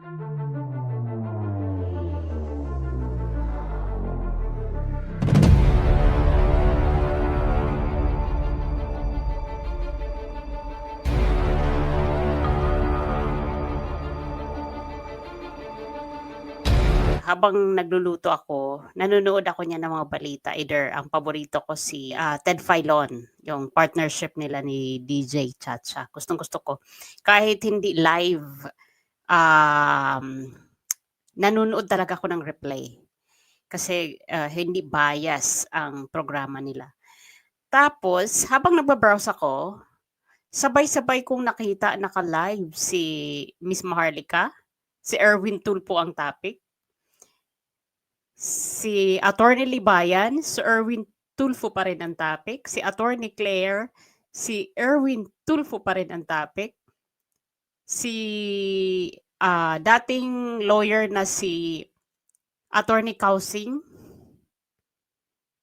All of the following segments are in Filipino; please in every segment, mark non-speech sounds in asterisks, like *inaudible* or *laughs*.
Habang nagluluto ako, nanonood ako niyan ng mga balita. Either ang paborito ko si, ah, Ted Filon, yung partnership nila ni DJ Chacha. Gustong-gusto ko. Kahit hindi live, um, nanonood talaga ako ng replay. Kasi, ah, hindi bias ang programa nila. Tapos habang nagba-browse ako, sabay-sabay kong nakita naka-live si Miss Maharlika, si Erwin Tulfo ang topic. Si Attorney Libayan, si Erwin Tulfo pa rin ang topic. Si Attorney Claire, si Erwin Tulfo pa rin ang topic. Si, ah, dating lawyer na si Attorney Kausing,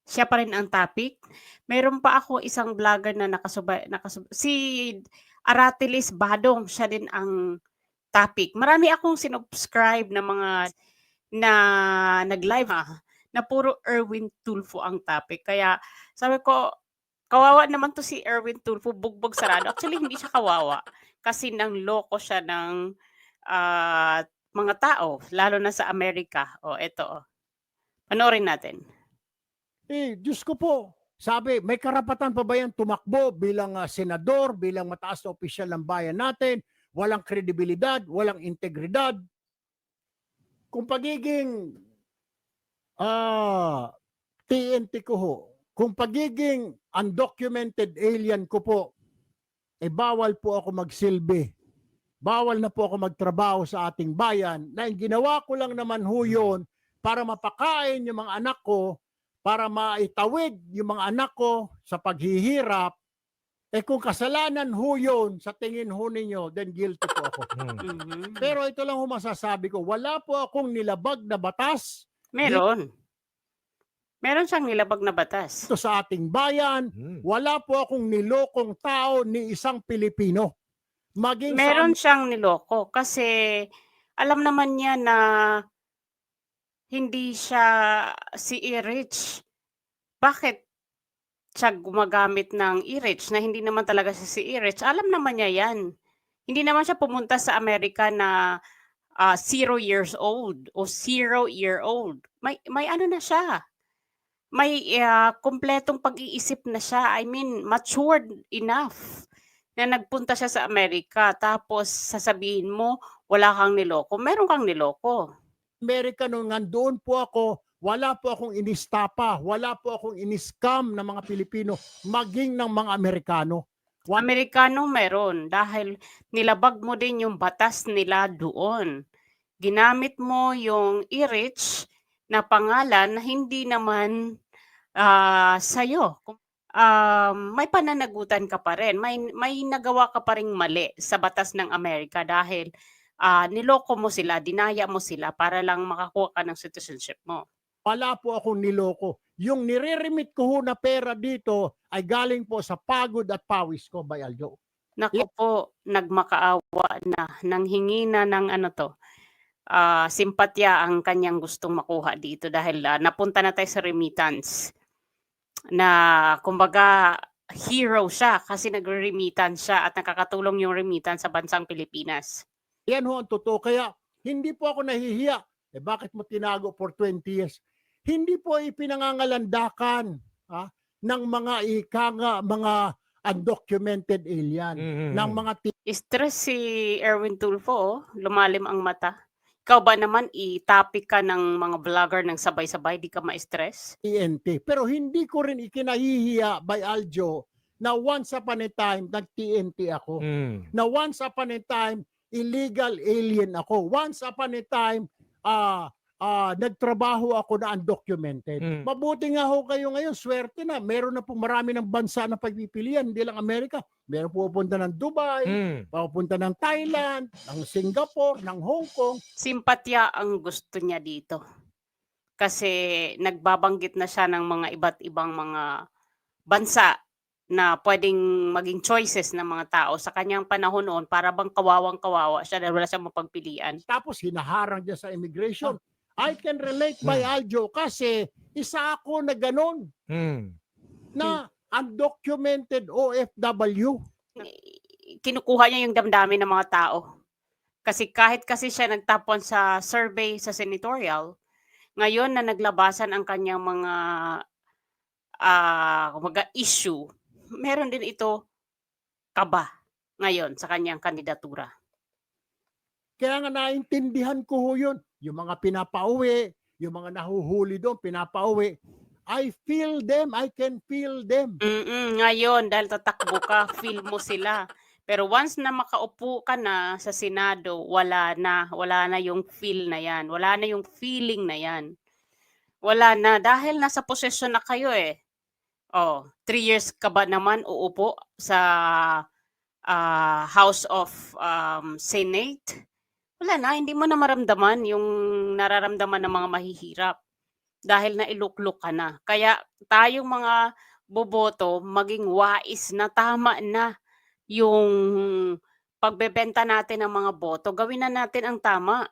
siya pa rin ang topic. Meron pa ako isang vlogger na nakasubay nakasub si Aratilis Badong, siya din ang topic. Marami akong sinubscribe na mga na nag-live, ah, na puro Erwin Tulfo ang topic. Kaya sabi ko, kawawa naman 'to si Erwin Tulfo, bugbog sarado. Actually, hindi siya kawawa kasi nanloko siya ng, ah, mga tao, lalo na sa Amerika. Oh, eto, oh. Panoorin natin. Eh, Diyos ko po, sabi, may karapatan pa ba yan tumakbo bilang ah, senador, bilang mataas na opisyal ng bayan natin, walang kredibilidad, walang integridad. Kung pagiging ah, TNT ko ho, kung pagiging undocumented alien ko po, eh bawal po ako magsilbi. Bawal na po ako magtrabaho sa ating bayan na ginawa ko lang naman ho yun para mapakain yung mga anak ko para maitawid yung mga anak ko sa paghihirap, eh kung kasalanan ho yun sa tingin ho ninyo, then guilty po ako. *laughs* Mhm. Pero ito lang ho masasabi ko, wala po akong nilabag na batas Meron. Meron siyang nilabag na batas. dito sa ating bayan. Hmm. Wala po akong nilokong tao ni isang Pilipino. Maging Meron sa siyang niloko kasi alam naman niya na hindi siya si E-Rich. Bakit siya gumagamit ng E-Rich na hindi naman talaga siya si E-Rich? Alam naman niya yan. Hindi naman siya pumunta sa Amerika na ah, zero years old o zero year old. May, may ano na siya. May ah, kumpletong pag-iisip na siya. I mean, matured enough na nagpunta siya sa Amerika tapos sasabihin mo wala kang niloko. Meron kang niloko. Amerika nung nandoon po ako, wala po akong inistapa, wala po akong iniscam ng mga Pilipino, maging ng mga Amerikano. One- Amerikano meron dahil nilabag mo din yung batas nila doon. Ginamit mo yung e-rich na pangalan na hindi naman ah, sa'yo. Um, may pananagutan ka pa rin. May, may nagawa ka pa rin mali sa batas ng Amerika dahil ah, niloko mo sila, dinaya mo sila para lang makakuha ka ng citizenship mo. wala po akong niloko. Yung nire-remit ko ho na pera dito ay galing po sa pagod at pawis ko, by Aljo. Naku po, nagmakaawa na, nanghingi na ng ano to, ah, simpatya ang kanyang gustong makuha dito dahil ah, napunta na tayo sa remittance. Na kumbaga hero siya kasi nagre-remittance siya at nakakatulong yung remittance sa bansang Pilipinas. Yan ho ang totoo. Kaya hindi po ako nahihiya. Eh bakit mo tinago for 20 years? Hindi po ipinangangalandakan ha, ng mga ika nga, mga undocumented alien, Mhm. ng mga Stress si Erwin Tulfo, oh. lumalim ang mata. Ikaw ba naman i-topic ka ng mga vlogger ng sabay-sabay, di ka ma-stress? TNT. Pero hindi ko rin ikinahihiya by Aljo na once upon a time nag-TNT ako. Hmm. Na once upon a time illegal alien ako. Once upon a time ah ah, nagtrabaho ako na undocumented. Mm. Mabuti nga ho kayo ngayon, swerte na. Meron na po marami ng bansa na pagpipilian, hindi lang Amerika. Meron pupunta ng Dubai, Hmm. pupunta ng Thailand, ng Singapore, ng Hong Kong. simpatya ang gusto niya dito. Kasi nagbabanggit na siya ng mga iba't ibang mga bansa na pwedeng maging choices ng mga tao sa kanyang panahon noon para bang kawawang-kawawa siya dahil wala siyang mapagpilian. Tapos hinaharang niya sa immigration. I can relate by Aljo kasi isa ako na ganon Hmm. na undocumented OFW. Kinukuha niya yung damdamin ng mga tao. Kasi kahit kasi siya nagtapon sa survey sa senatorial, ngayon na naglabasan ang kanyang mga ah kumbaga issue, meron din ito kaba ngayon sa kanyang kandidatura. Kaya nga naintindihan ko ho yun. Yung mga pinapauwi, yung mga nahuhuli doon, pinapauwi. I feel them. I can feel them. Mm, ngayon dahil tatakbo ka, feel mo sila. Pero once na makaupo ka na sa Senado, wala na, wala na yung feel na yan. Wala na yung feeling na yan. Wala na dahil nasa posisyon na kayo eh. Oh, three years ka ba naman uupo sa ah, House of um, Senate? Wala na, hindi mo na maramdaman yung nararamdaman ng mga mahihirap dahil na iluklok ka na. Kaya tayong mga boboto maging wais na tama na yung pagbebenta natin ng mga boto. Gawin na natin ang tama.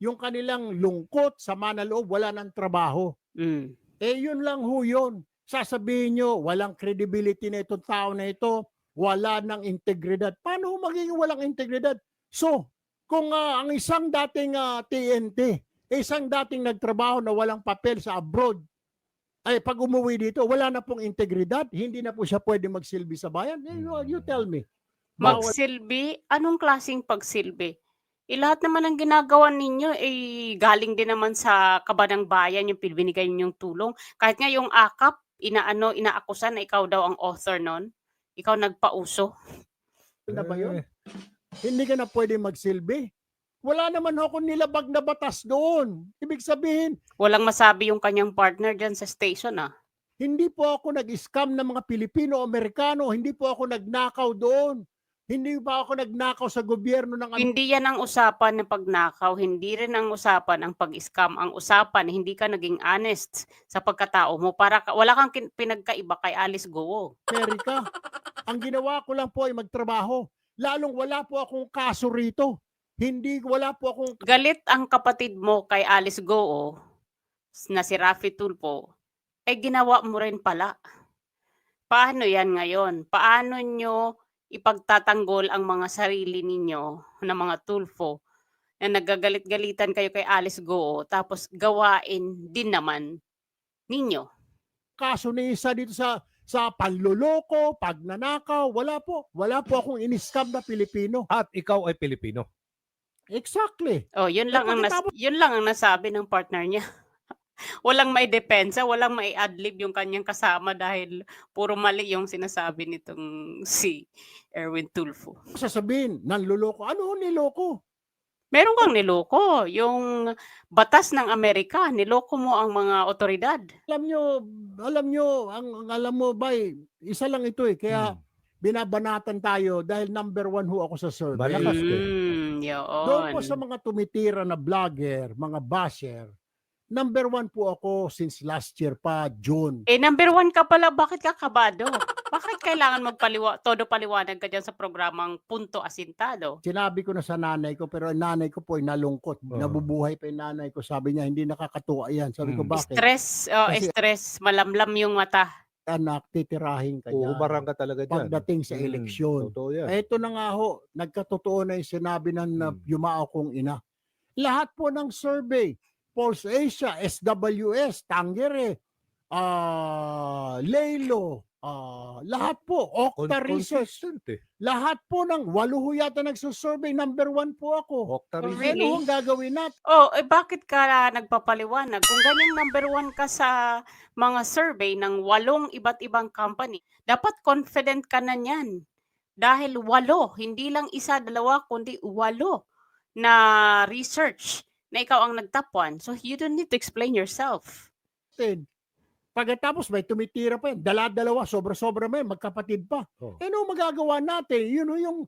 Yung kanilang lungkot, sama na loob, wala ng trabaho. Mm. Eh yun lang ho yun. Sasabihin nyo, walang credibility na itong tao na ito, wala ng integridad. Paano magiging walang integridad? So, kung ah, ang isang dating ah, TNT, isang dating nagtrabaho na walang papel sa abroad, ay pag umuwi dito, wala na pong integridad, hindi na po siya pwede magsilbi sa bayan. Eh, you, you tell me. Bawal Magsilbi? Anong klaseng pagsilbi? Eh, lahat naman ng ginagawa ninyo eh galing din naman sa kaba ng bayan yung binigay ninyong tulong. Kahit nga yung akap, inaano, inaakusan na ikaw daw ang author nun. Ikaw nagpauso. na ba yun? Hindi ka na pwede magsilbi. Wala naman ako nilabag na batas doon. Ibig sabihin, Walang masabi yung kanyang partner dyan sa station ah. Hindi po ako nag-scam ng mga Pilipino-Amerikano. Hindi po ako nagnakaw doon. Hindi pa ako nagnakaw sa gobyerno ng. Hindi yan ang usapan ng pagnakaw, hindi rin ang usapan ang pag-scam. Ang usapan, hindi ka naging honest sa pagkatao mo para ka, wala kang pinagkaiba kay Alice Goo. Ang ginawa ko lang po ay magtrabaho. Lalong wala po akong kaso rito. Hindi, wala po akong Galit ang kapatid mo kay Alice Goo na si Rafi Tulpo, eh ginawa mo rin pala. Paano yan ngayon? Paano nyo ipagtatanggol ang mga sarili ninyo na mga tulfo na nagagalit-galitan kayo kay Alice Goo tapos gawain din naman ninyo? kaso ni isa dito sa sa panloloko, pagnanakaw. Wala po. Wala po akong in-scam na Pilipino. At ikaw ay Pilipino. Exactly. Oh, yun lang ang nas- yun lang ang nasabi ng partner niya. *laughs* walang may depensa, walang may adlib yung kanyang kasama dahil puro mali yung sinasabi nitong si Erwin Tulfo. Sasabihin, nanloloko. Ano niloko? Meron kang niloko, yung batas ng Amerika, niloko mo ang mga otoridad. Alam nyo, alam nyo, ang, ang alam mo ba, isa lang ito eh. Kaya Hmm. binabanatan tayo dahil number one ho ako sa survey. Malakas din. Mm, yun. Doon po sa mga tumitira na vlogger, mga basher, number one po ako since last year pa, June. Eh, number one ka pala, bakit ka kabado? Bakit kailangan magpaliwa, todo paliwanag ka dyan sa programang Punto Asintado? Sinabi ko na sa nanay ko, pero ang nanay ko po ay nalungkot. Oo. Nabubuhay pa yung nanay ko. Sabi niya, hindi nakakatuwa yan. Sabi ko, Hmm. bakit? Stress, oh, Kasi- stress, malamlam yung mata. Anak, titirahin ka niya. Uubarang ka talaga dyan. Pagdating sa Mm, eleksyon. Totoo yan. Ito na nga ho, nagkatotoo na yung sinabi ng na Hmm. yumao kong ina. Lahat po ng survey, Pulse Asia, SWS, Tangere, ah Lelo, ah lahat po, Con- Okta Research, consistent eh. lahat po ng walo ho yata nagsusurvey, number one po ako. Okta Research. Ano ang gagawin natin? Oh, eh bakit ka nagpapaliwanag? Kung ganyang number one ka sa mga survey ng walong iba't ibang company, dapat confident ka na niyan. Dahil walo, hindi lang isa, dalawa, kundi walo na research na ikaw ang nag-top one. So you don't need to explain yourself. Pagkatapos may tumitira pa yan, dala-dalawa, sobra-sobra may magkapatid pa. Oh. Ano magagawa natin? Yun ho yung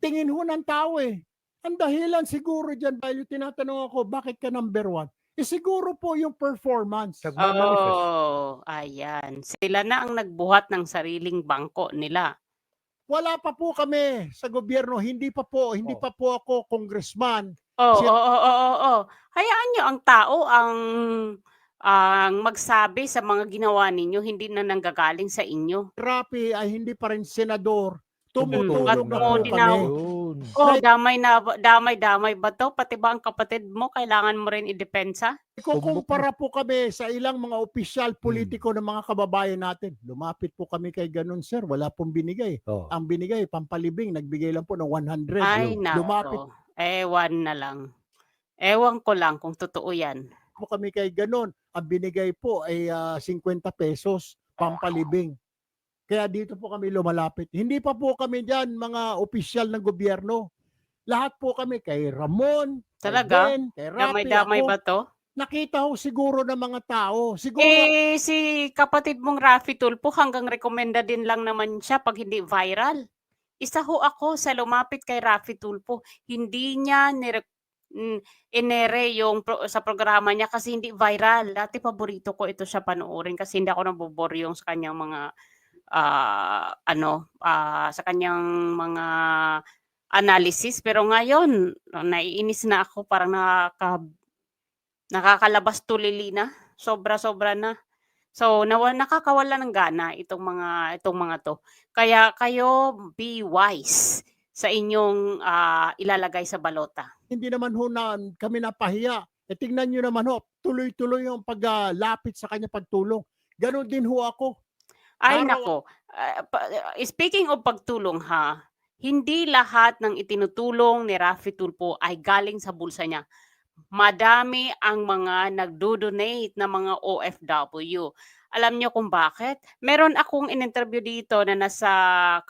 tingin ho ng tao eh. Ang dahilan siguro dyan dahil yung tinatanong ako, bakit ka number one? Eh, siguro po yung performance. Nagmamanifest. Oh, ayan. Sila na ang nagbuhat ng sariling bangko nila. Wala pa po kami sa gobyerno, hindi pa po, hindi Oh. pa po ako congressman. Oo, oo, oo, oo, oo. Hayaan niyo ang tao ang ang magsabi sa mga ginawa ninyo, hindi na nanggagaling sa inyo. Rapi ay hindi pa rin senador. Tumutulong Tumutulong na po din kami. Oh, damay na damay damay ba 'to? Pati ba ang kapatid mo kailangan mo rin idepensa? Ikukumpara po kami sa ilang mga opisyal Hmm. politiko ng mga kababayan natin. Lumapit po kami kay ganun, sir. Wala pong binigay. Oh. Ang binigay, pampalibing, nagbigay lang po ng 100. Ay Lumapit nako. Ewan na lang. Ewan ko lang kung totoo 'yan. Po kami kay ganun. Ang binigay po ay ah, 50 pesos, pampalibing. Kaya dito po kami lumalapit. Hindi pa po kami dyan, mga opisyal ng gobyerno. Lahat po kami kay Ramon, Talaga? kay Ben, kay Rapi, Damay-damay ako. ba 'to? Nakita ho siguro ng mga tao. Siguro Eh si kapatid mong Rafi Tulfo hanggang rekomenda din lang naman siya pag hindi viral. Isa ho ako sa lumapit kay Rafi Tulfo. Hindi niya nire- mm, inere yung pro- sa programa niya kasi hindi viral. Dati paborito ko ito siya panoorin kasi hindi ako naboboryong sa kanyang mga ah, ano ah, sa kanyang mga analysis. Pero ngayon naiinis na ako. Parang nakaka nakakalabas tulili na. Sobra-sobra na. So nawa, nakakawala ng gana itong mga itong mga to. Kaya kayo be wise sa inyong ah, ilalagay sa balota hindi naman ho na kami napahiya. E tingnan nyo naman ho, tuloy-tuloy yung paglapit sa kanya pagtulong. Ganon din ho ako. Ay Araw- nako, ah, speaking of pagtulong ha, hindi lahat ng itinutulong ni Rafi Tulfo ay galing sa bulsa niya. Madami ang mga nagdo-donate na mga OFW. Alam niyo kung bakit? Meron akong in-interview dito na nasa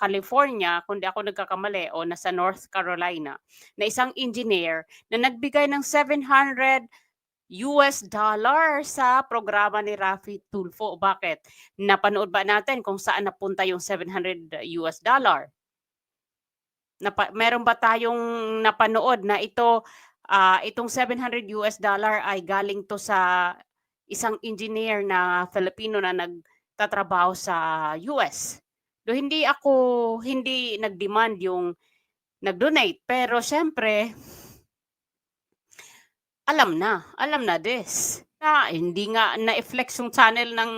California, kung di ako nagkakamali, o nasa North Carolina, na isang engineer na nagbigay ng 700 US dollar sa programa ni Rafi Tulfo. Bakit? Napanood ba natin kung saan napunta yung 700 US dollar? Napa, meron ba tayong napanood na ito ah, itong 700 US dollar ay galing to sa isang engineer na Filipino na nagtatrabaho sa US. Do hindi ako hindi nag-demand yung nag-donate pero syempre alam na, alam na this. Na hindi nga na-flex yung channel ng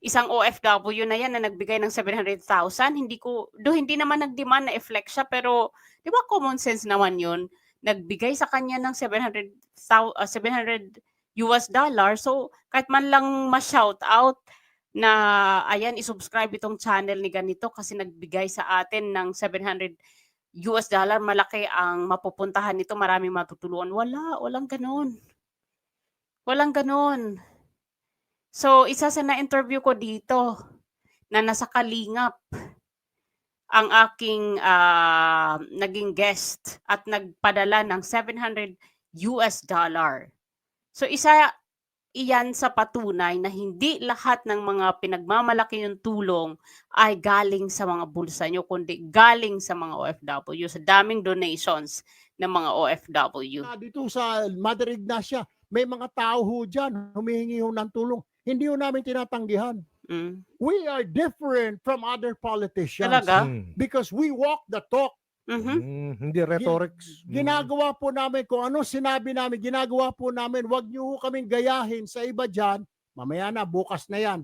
isang OFW na yan na nagbigay ng 700,000. Hindi ko, do hindi naman nag-demand na i-flex siya pero di ba common sense naman yun? Nagbigay sa kanya ng 700, thou- ah, 700 US dollar. So kahit man lang ma-shout out na ayan, isubscribe itong channel ni ganito kasi nagbigay sa atin ng 700 US dollar, malaki ang mapupuntahan nito, maraming matutulungan. Wala, walang ganon. Walang ganon. So, isa sa na-interview ko dito na nasa Kalingap ang aking ah, naging guest at nagpadala ng 700 US dollar. So, isa iyan sa patunay na hindi lahat ng mga pinagmamalaki yung tulong ay galing sa mga bulsa nyo, kundi galing sa mga OFW, sa daming donations ng mga OFW. Dito sa Mother Ignacia, may mga tao ho dyan, humihingi ho ng tulong. Hindi ho namin tinatanggihan. Mm. We are different from other politicians. Talaga? Hmm. Because we walk the talk. Mhm. Hmm, Hindi rhetorics. Hmm. Ginagawa po namin kung ano sinabi namin, ginagawa po namin. Huwag niyo ho kaming gayahin sa iba dyan. Mamaya na, bukas na yan.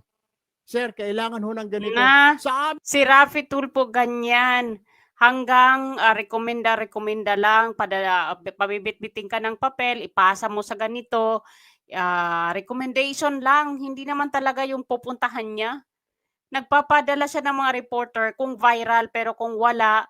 Sir, kailangan ho ng ganito. Na, Sa amin, si Rafi Tulpo ganyan. Hanggang ah, rekomenda-rekomenda lang, pada, pabibit-biting ka ng papel, ipasa mo sa ganito, ah, recommendation lang, hindi naman talaga yung pupuntahan niya. Nagpapadala siya ng mga reporter kung viral, pero kung wala,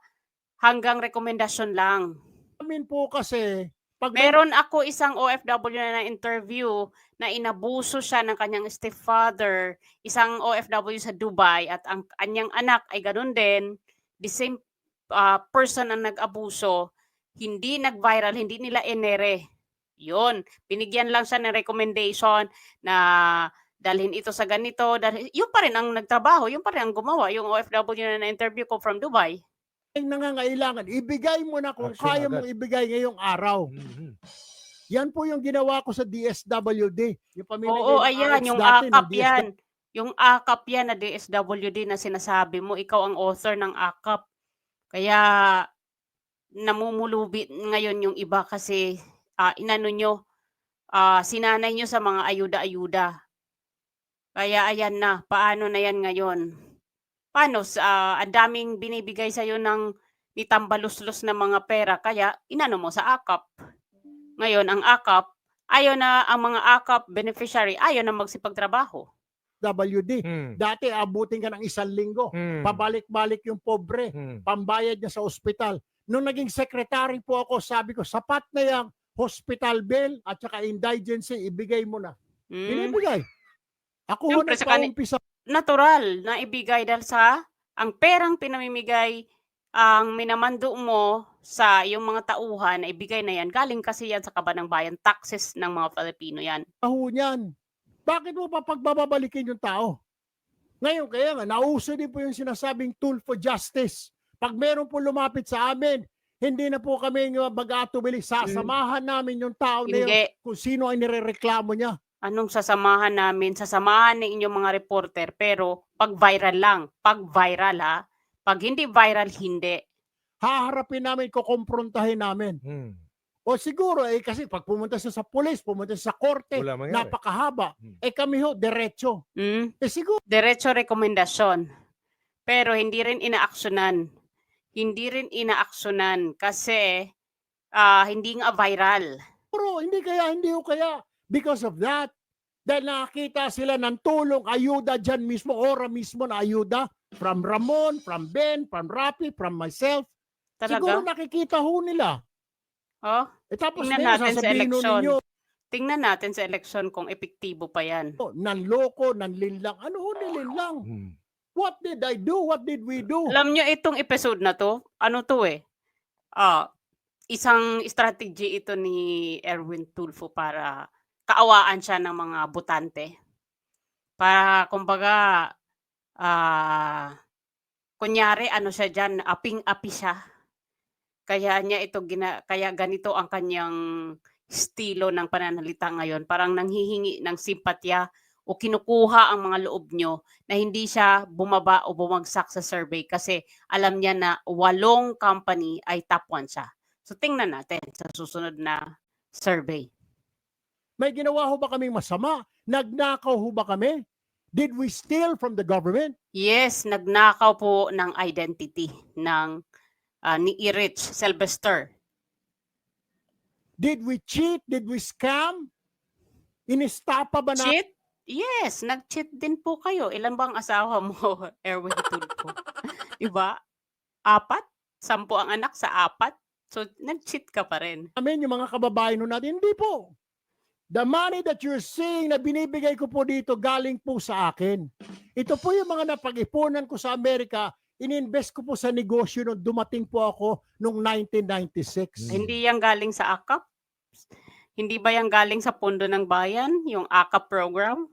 hanggang rekomendasyon lang. amin po kasi, pag Meron ako isang OFW na na-interview na inabuso siya ng kanyang stepfather, isang OFW sa Dubai at ang kanyang anak ay ganun din, the same ah, person ang nag-abuso, hindi nag-viral, hindi nila enere. Yun, binigyan lang siya ng recommendation na dalhin ito sa ganito, dalhin, yun pa rin ang nagtrabaho, yun pa rin ang gumawa, yung OFW na na-interview ko from Dubai. Ang nangangailangan, ibigay mo na kung Action kaya agad. mong ibigay ngayong araw. Mhm. Yan po yung ginawa ko sa DSWD. Yung pamimigay Oo, ng ayan, RX yung dati ng AKAP DSWD. yan. Yung AKAP yan na DSWD na sinasabi mo, ikaw ang author ng AKAP. Kaya namumulubi ngayon yung iba kasi ah, inano nyo, ah, sinanay nyo sa mga ayuda-ayuda. Kaya ayan na, paano na yan ngayon? Paano? sa ang daming binibigay sa'yo ng nitambaluslos na mga pera, kaya inano mo sa AKAP. Ngayon, ang AKAP, ayaw na ang mga AKAP beneficiary, ayaw na magsipagtrabaho. WD. Hmm. Dati abutin ka ng isang linggo. Hmm. Pabalik-balik yung pobre. Hmm. Pambayad niya sa ospital. Nung naging secretary po ako, sabi ko, sapat na yung hospital bill at saka indigency, ibigay mo na. Mm. Binibigay. Ako ho sa nagpaumpisa Natural na ibigay dahil sa ang perang pinamimigay ang minamando mo sa yung mga tauhan na ibigay na yan, galing kasi yan sa kabanang bayan, taxes ng mga Pilipino yan. ho niyan. Bakit mo pa pagbababalikin yung tao? Ngayon, kaya nga, nauso din po yung sinasabing tool for justice. Pag meron po lumapit sa amin, hindi na po kami yung mag-atubili. Sasamahan namin yung tao na yun kung sino ang nirereklamo niya. Anong sasamahan namin? Sasamahan ng inyong mga reporter, pero pag viral lang, pag viral ha, pag hindi viral, hindi. Haharapin namin, kukomprontahin namin. Hmm. O siguro, eh, kasi pag pumunta siya sa pulis, pumunta siya sa korte, Wala mangyari. napakahaba. Hmm. Eh kami ho, diretso. Mm? Eh siguro, Diretso rekomendasyon. Pero hindi rin inaaksyonan. Hindi rin inaaksyonan kasi ah, hindi nga viral. hindi kaya, hindi ho kaya. Because of that, dahil nakakita sila ng tulong, ayuda dyan mismo, ora mismo na ayuda, from Ramon, from Ben, from Rapi, from myself. Siguro Talaga? nakikita ho nila. Oh, Eh tapos Tingnan ngayon, natin sa eleksyon. ninyo, tingnan natin sa eleksyon kung epektibo pa yan. oh, nanloko, nanlinlang. Ano ho nilinlang? Hmm. What did I do? What did we do? Alam nyo itong episode na to, ano to eh? Ah, isang strategy ito ni Erwin Tulfo para kaawaan siya ng mga botante. Para kumbaga ah kunyari ano siya diyan, aping-api siya. Kaya niya ito gina, kaya ganito ang kanyang estilo ng pananalita ngayon. Parang nanghihingi ng simpatya o kinukuha ang mga loob nyo na hindi siya bumaba o bumagsak sa survey kasi alam niya na walong company ay top 1 siya. So tingnan natin sa susunod na survey. May ginawa ho ba kaming masama? Nagnakaw ho ba kami? Did we steal from the government? Yes, nagnakaw po ng identity ng ah, ni Irich Sylvester. Did we cheat? Did we scam? Inistapa ba na? Cheat? Yes, nag-cheat din po kayo. Ilan bang asawa mo, *laughs* Erwin Tulfo? diba? Apat? Sampu ang anak sa apat? So, nag-cheat ka pa rin. namin, yung mga kababayan natin, hindi po. The money that you're seeing na binibigay ko po dito galing po sa akin. Ito po yung mga napag-ipunan ko sa Amerika, ininvest ko po sa negosyo nung dumating po ako noong 1996. Hmm. Hindi yan galing sa AKAP? Hindi ba yan galing sa Pondo ng Bayan, yung AKAP program?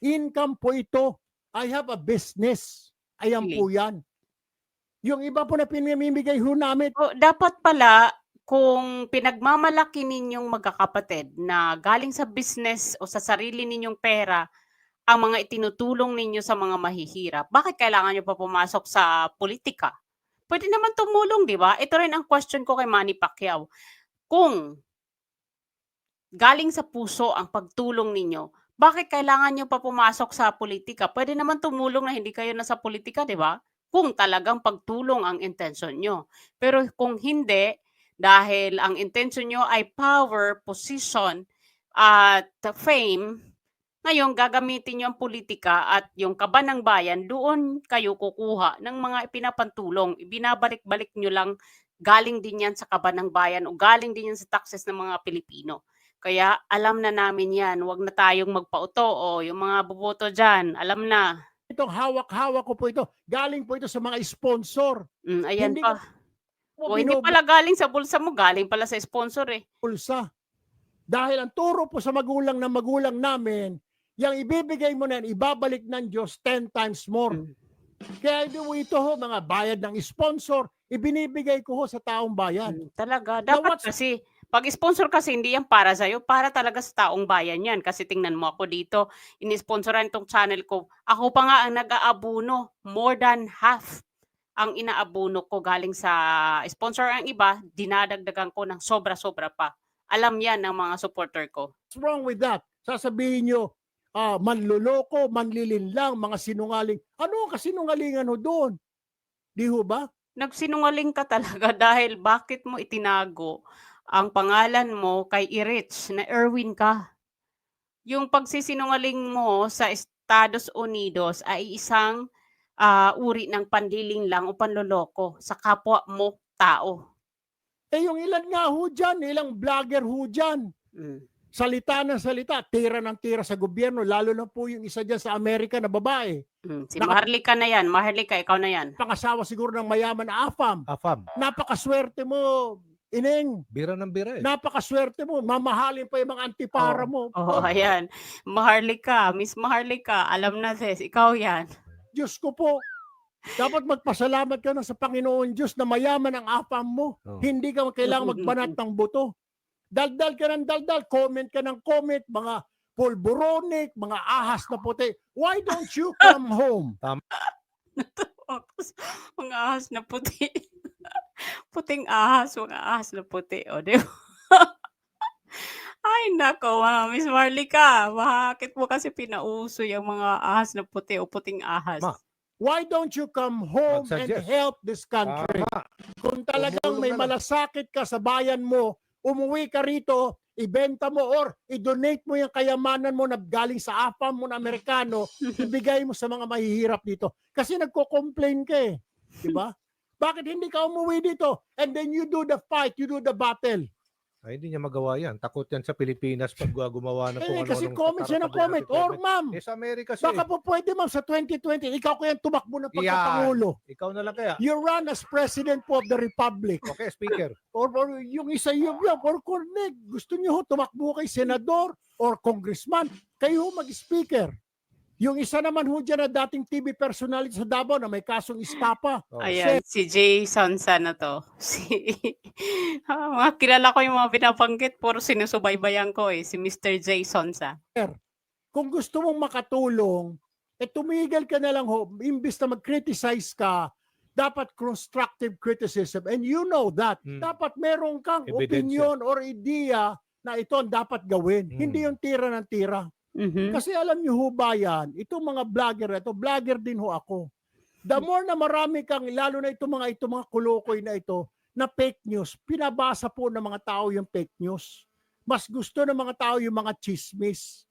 Income po ito. I have a business. Ayan Really? po yan. Yung iba po na pinamimigay ho namin, O, dapat pala, kung pinagmamalaki ninyong magkakapatid na galing sa business o sa sarili ninyong pera, ang mga itinutulong ninyo sa mga mahihirap, bakit kailangan nyo pa pumasok sa politika? Pwede naman tumulong, di ba? Ito rin ang question ko kay Manny Pacquiao. Kung galing sa puso ang pagtulong ninyo, bakit kailangan nyo pa pumasok sa politika? Pwede naman tumulong na hindi kayo nasa politika, di ba? Kung talagang pagtulong ang intention nyo. Pero kung hindi, dahil ang intention nyo ay power, position, at fame, ngayon gagamitin nyo ang politika at yung kaba ng bayan, doon kayo kukuha ng mga ipinapantulong. Ibinabalik-balik nyo lang, galing din yan sa kaba ng bayan o galing din yan sa taxes ng mga Pilipino. Kaya alam na namin yan, wag na tayong magpauto o yung mga buboto dyan, alam na. itong hawak-hawak ko po ito. Galing po ito sa mga sponsor. Mm, ayan Hindi pa. Po O, hindi pala galing sa bulsa mo, galing pala sa sponsor eh. pulsa. Dahil ang turo po sa magulang ng magulang namin, yung ibibigay mo na yan, ibabalik ng Diyos 10 times more. Mm. Kaya ito, ito ho, mga bayad ng sponsor, ibinibigay ko ho sa taong bayan. Mm, Talaga. Dapat what's- kasi Pag sponsor kasi hindi yan para sa'yo, para talaga sa taong bayan yan. Kasi tingnan mo ako dito, inisponsoran tong channel ko. Ako pa nga ang nag-aabuno. More than half ang inaabuno ko galing sa sponsor ang iba, dinadagdagan ko ng sobra-sobra pa. Alam yan ng mga supporter ko. What's wrong with that? Sasabihin nyo, ah, manloloko, manlilinlang, mga sinungaling. Ano ang kasinungalingan ho doon? Di ho ba? Nagsinungaling ka talaga *laughs* dahil bakit mo itinago ang pangalan mo kay Irich na Erwin ka. Yung pagsisinungaling mo sa Estados Unidos ay isang ah, uri ng pandiling lang o panloloko sa kapwa mo tao. Eh yung ilan nga ho dyan, ilang vlogger ho dyan. Mm. Salita ng salita, tira ng tira sa gobyerno, lalo na po yung isa dyan sa Amerika na babae. Mm. Si Naka- Maharlika na yan. Maharlika, ikaw na yan. Pangasawa siguro ng mayaman na afam. Afam. Napakaswerte mo, Ineng. Bira ng bira eh. Napakaswerte mo. Mamahalin pa yung mga antipara mo. Oh, *laughs* ayan. Maharlika, Miss Maharlika, alam na sis, ikaw yan. Diyos ko po. Dapat magpasalamat ka na sa Panginoon Diyos na mayaman ang afam mo. Oh. Hindi ka kailangan magbanat ng buto. Daldal ka ng daldal, comment ka ng comment, mga pulburonic, mga ahas na puti. Why don't you come home? *laughs* *laughs* mga ahas na puti. *laughs* Puting ahas, mga ahas na puti. O, di ba? Ay, nako, mga Miss Marlica. Bakit mo kasi pinauso yung mga ahas na puti o puting ahas? Ma, Why don't you come home and Mag-suggest. help this country? Tama. Kung talagang Tumulong may na lang. malasakit ka sa bayan mo, umuwi ka rito, ibenta mo or i-donate mo yung kayamanan mo na galing sa AFAM mo na Amerikano, *laughs* ibigay mo sa mga mahihirap dito. Kasi nagko-complain ka eh. Di ba? *laughs* Bakit hindi ka umuwi dito? And then you do the fight, you do the battle. Ay, hindi niya magawa yan. Takot yan sa Pilipinas pag gumawa ng kung Eh, ano kasi comment siya ng comment. Or ma'am, Eh, sa Amerika siya baka po pwede ma'am sa 2020, ikaw kaya tumakbo na Yan. pagkapangulo. eh. Ikaw na lang kaya. You run as President po of the Republic. Okay, speaker. or, or yung isa yung yung or cornet, gusto niyo ho tumakbo kay senador or congressman, kayo mag-speaker. Yung isa naman ho dyan na dating TV personality sa Davao na may kasong istapa. Oh. Ayan, si Jay Sonsa na to. *laughs* Si, *laughs* Ah, mga kilala ko yung mga binabanggit, puro sinusubaybayan ko eh. Si Mr. Jay Sonsa. Kung gusto mong makatulong, eh tumigil ka na lang ho, imbis na mag-criticize ka, dapat constructive criticism. And you know that. Hmm. Dapat meron kang Ebidensya. opinion or idea na ito ang dapat gawin. Hmm. Hindi yung tira ng tira. Mhm. Kasi alam niyo ho ba yan, itong mga vlogger, ito, vlogger din ho ako. The more na marami kang, lalo na itong mga, itong mga kulukoy na ito, na fake news, pinabasa po ng mga tao yung fake news. Mas gusto ng mga tao yung mga chismis.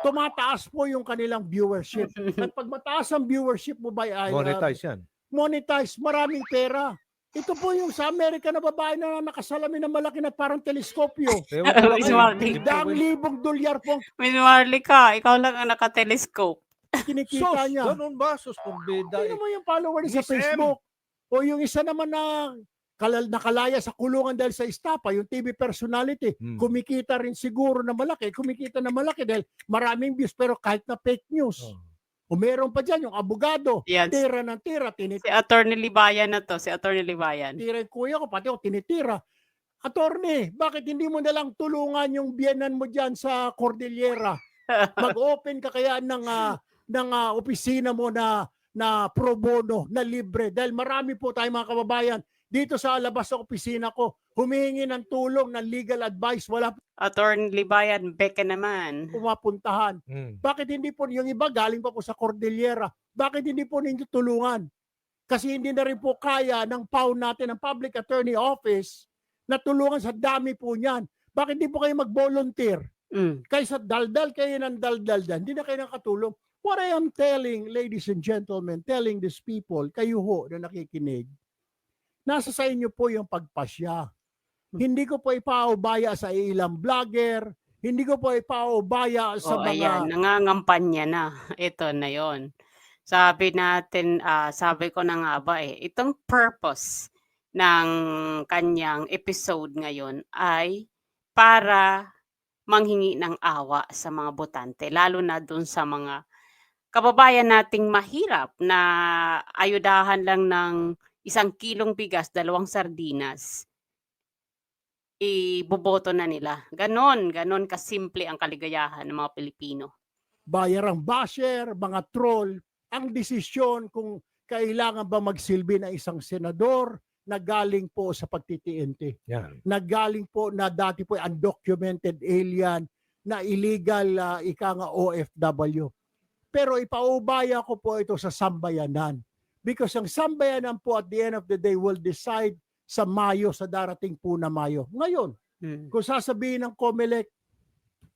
Tumataas po yung kanilang viewership. *laughs* At pag mataas ang viewership mo uh, Monetize yan. monetize, maraming pera. Ito po yung sa Amerika na babae na nakasalamin na malaki na parang teleskopyo. Miss eh. Marley. Daang libong dolyar po Miss Marlica, ikaw lang ang nakatelescope. kinikita Sus, niya. ganun ba? Sus, pumbida eh. Tingnan mo yung follower niya sa. Facebook. O yung isa naman na kalal nakalaya sa kulungan dahil sa estapa, yung TV personality, Hmm. kumikita rin siguro na malaki, kumikita na malaki dahil maraming views pero kahit na fake news. Oh. O meron pa dyan yung abogado, Yan, si tira ng tira, tinitira Attorney Libayan na to, si Attorney Libayan. yung kuya ko, pati ako tinitira. Attorney, bakit hindi mo nalang tulungan yung biyenan mo dyan sa Cordillera? *laughs* Mag-open ka kaya ng, ah, ng ah, opisina mo na na pro bono, na libre. Dahil marami po tayong mga kababayan dito sa labas ng opisina ko, humihingi ng tulong, ng legal advice, wala Attorney Libayan, beke naman. pumapuntahan. Hmm. Bakit hindi po, yung iba galing pa po sa Cordillera, bakit hindi po ninyo tulungan? Kasi hindi na rin po kaya ng PAW natin, ng Public Attorney Office, na tulungan sa dami po niyan. Bakit hindi po kayo mag-volunteer? Mm. Kaysa daldal kayo ng daldal dyan, hindi na kayo nakatulong. What I am telling, ladies and gentlemen, telling these people, kayo ho na nakikinig, nasa sa inyo po yung pagpasya. Hindi ko po ipaubaya sa ilang vlogger, hindi ko po ipaubaya sa Oh, mga ayan, nangangampanya na. *laughs* Ito na yon. Sabi natin, ah, sabi ko na nga ba eh, itong purpose ng kanyang episode ngayon ay para manghingi ng awa sa mga botante, lalo na dun sa mga kababayan nating mahirap na ayudahan lang ng isang kilong bigas, dalawang sardinas. iboboto na nila. Ganon, ganon kasimple ang kaligayahan ng mga Pilipino. bayarang basher, mga troll, ang desisyon kung kailangan ba magsilbi na isang senador na galing po sa pagtitiente. Yan. Na galing po na dati po ay undocumented alien, na illegal ah, ika nga OFW. Pero ipaubaya ko po ito sa sambayanan. Because ang sambayanan po at the end of the day will decide sa Mayo, sa darating po na Mayo. Ngayon, Hmm. kung sasabihin ng COMELEC,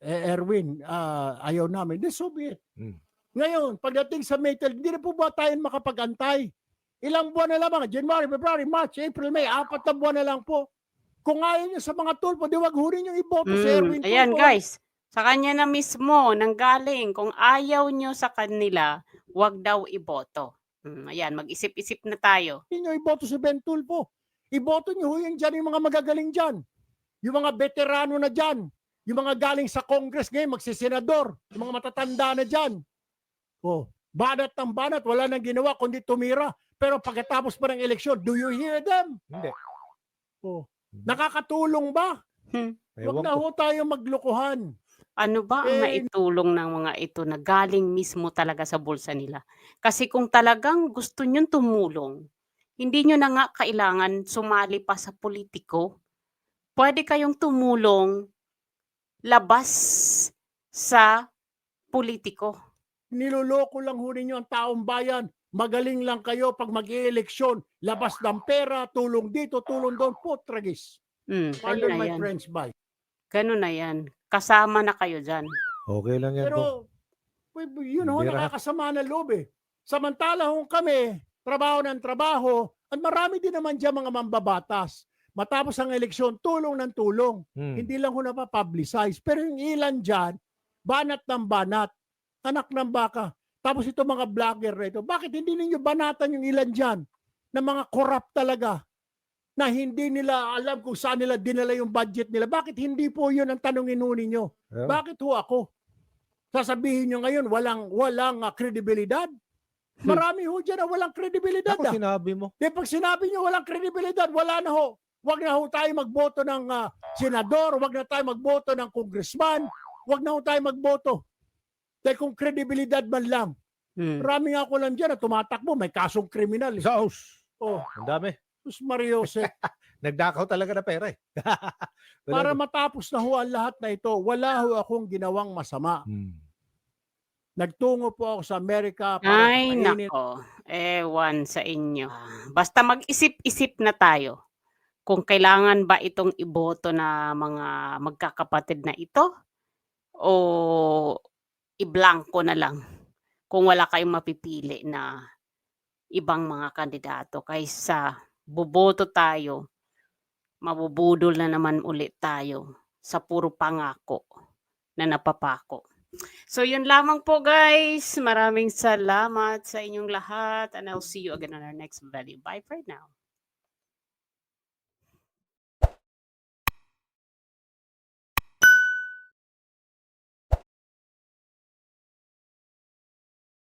eh, Erwin, ah, ayaw namin, then so be it. Mm. Ngayon, pagdating sa May 12, hindi na po ba tayo makapag-antay? Ilang buwan na lamang, January, February, March, April, May, apat na buwan na lang po. Kung ayaw niyo sa mga tulpo, di wag hurin yung iboto sa Mm, Erwin Ayan Tulfo. guys, sa kanya na mismo nanggaling kung ayaw nyo sa kanila, wag daw iboto. Mm, ayan, mag-isip-isip na tayo. Niyo iboto si Ben Tulfo. Iboto niyo ho yan dyan, yung mga magagaling dyan. Yung mga veterano na dyan. Yung mga galing sa Congress ngayon, magsisenador. Yung mga matatanda na dyan. Oh, banat ng banat, wala nang ginawa kundi tumira. Pero pagkatapos pa ng eleksyon, do you hear them? Hindi. Oh, nakakatulong ba? Huwag Ewan na ho tayo maglukuhan. Ano ba ang Eh, naitulong ng mga ito na galing mismo talaga sa bulsa nila? Kasi kung talagang gusto nyo tumulong, hindi nyo na nga kailangan sumali pa sa politiko. Pwede kayong tumulong labas sa politiko. Niloloko lang ho ninyo ang taong bayan. Magaling lang kayo pag mag eleksyon Labas ng pera, tulong dito, tulong doon. Putragis. Mm, Pardon ganun na my yan. French by. Ganun na yan. Kasama na kayo dyan. Okay lang yan. Bong. Pero, yun ho, Bira. nakakasama ng loob eh. Samantala ho kami, trabaho ng trabaho, at marami din naman dyan mga mambabatas. Matapos ang eleksyon, tulong ng tulong. Hmm. Hindi lang ho napapublicize. Pero yung ilan dyan, banat ng banat, anak ng baka. Tapos ito mga vlogger na ito, bakit hindi ninyo banatan yung ilan dyan na mga corrupt talaga na hindi nila alam kung saan nila dinala yung budget nila. Bakit hindi po yun ang tanongin ho ninyo? Ewan. Bakit ho ako? Sasabihin nyo ngayon, walang, walang ah, kredibilidad? Marami ho dyan na walang kredibilidad. Ako ah. sinabi mo. Di pag sinabi nyo walang kredibilidad, wala na ho. Huwag na ho tayo magboto ng ah, senador, huwag na tayo magboto ng congressman, huwag na ho tayo magboto. Dahil kung kredibilidad man lang, Mm. marami nga ako lang dyan na tumatakbo, may kasong kriminal. Eh. Sa house. Oh, Ang dami. Sus Mario Jose, *laughs* Nagdakaw talaga na pera eh. *laughs* Para matapos na ho ang lahat na ito, wala ho akong ginawang masama. Hmm. Nagtungo po ako sa Amerika para Ay, kainin nako. Ewan sa inyo. Basta mag-isip-isip na tayo kung kailangan ba itong iboto na mga magkakapatid na ito o iblanko na lang kung wala kayong mapipili na ibang mga kandidato kaysa boboto tayo, mabubudol na naman ulit tayo sa puro pangako na napapako. So yun lamang po guys. Maraming salamat sa inyong lahat and I'll see you again on our next value. Bye for now.